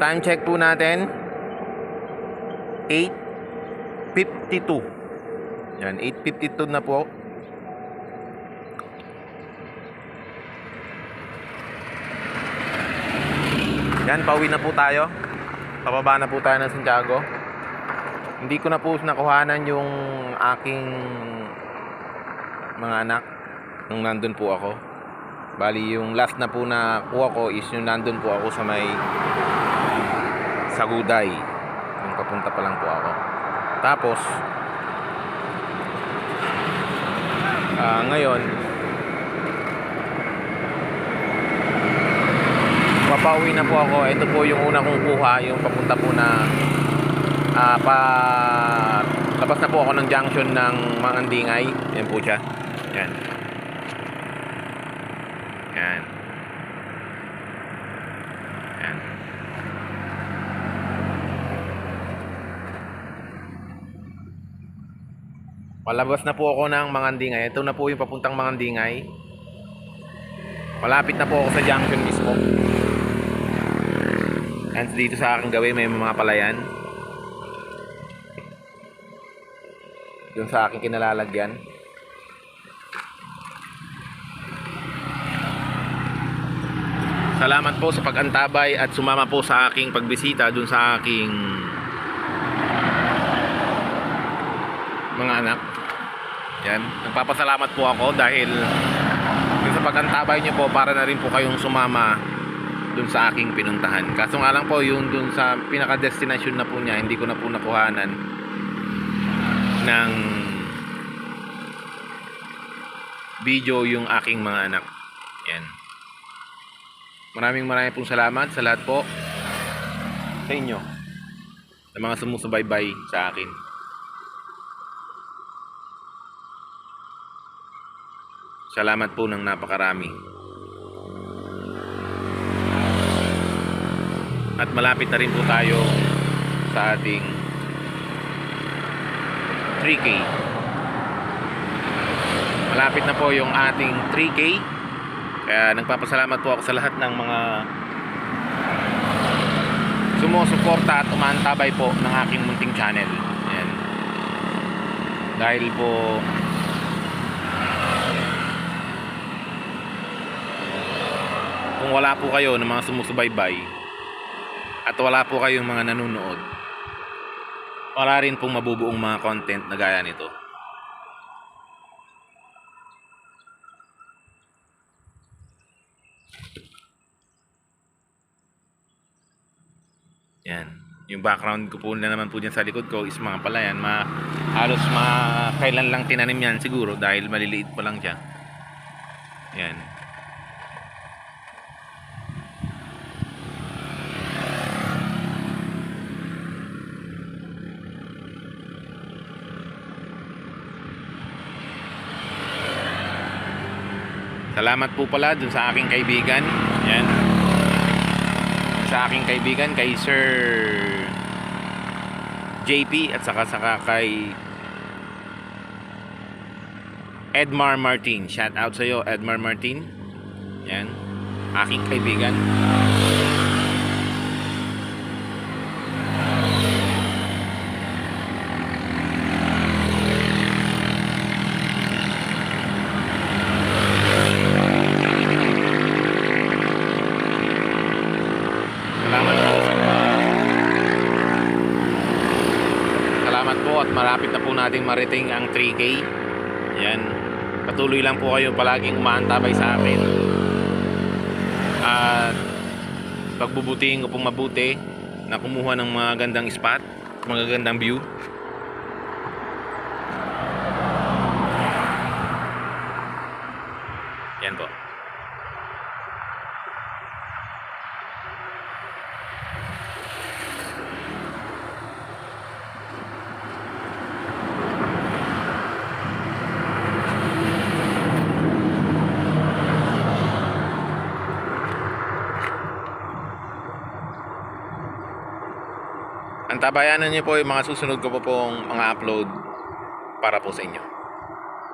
time check po natin. 8.52. Yan, 8.52 na po. Yan, pauwi na po tayo. Pababa na po tayo ng Santiago. Hindi ko na po nakuhanan yung aking mga anak nung nandun po ako. Bali, yung last na po na kuha ko is yung nandun po ako sa may Saguday. Yung papunta pa lang po ako. Tapos, ah, ngayon, papauwi na po ako. Ito po yung una kong kuha, yung papunta po na ah, pa labas na po ako ng junction ng Mangandingay. Yan po siya. Yan. Yan. Palabas na po ako ng Mangandingay. Ito na po yung papuntang Mangandingay. Malapit na po ako sa junction mismo. And dito sa aking gawin may mga palayan. Doon sa aking kinalalagyan. Salamat po sa pag-antabay at sumama po sa aking pagbisita doon sa aking mga anak. Yan. Nagpapasalamat po ako dahil yung sa pag-antabay niyo po para na rin po kayong sumama dun sa aking pinuntahan. Kaso nga lang po yung dun sa pinaka-destination na po niya, hindi ko na po nakuhanan ng video yung aking mga anak. Yan. Maraming maraming pong salamat sa lahat po sa inyo. Sa mga sumusubaybay sa akin. Salamat po ng napakarami. At malapit na rin po tayo sa ating 3K. Malapit na po yung ating 3K. Kaya nagpapasalamat po ako sa lahat ng mga sumusuporta at umantabay po ng aking munting channel. Ayan. Dahil po kung wala po kayo ng mga sumusubaybay at wala po kayong mga nanonood wala rin pong mabubuong mga content na gaya nito. Yan. Yung background ko po na naman po dyan sa likod ko is mga palayan ma halos ma kailan lang tinanim yan siguro dahil maliliit pa lang siya. Yan Salamat po pala dun sa aking kaibigan. Yan. Sa aking kaibigan kay Sir JP at saka saka kay Edmar Martin. Shout out sa iyo Edmar Martin. Yan. Aking kaibigan. Salamat po. Salamat po at malapit na po nating mariting ang 3K. Yan. Patuloy lang po kayo palaging umaantabay sa akin. At pagbubutihin ko pong mabuti na kumuha ng mga gandang spot, mga gandang view. Yan po. Antabayanan niyo po yung mga susunod ko po pong mga upload para po sa inyo.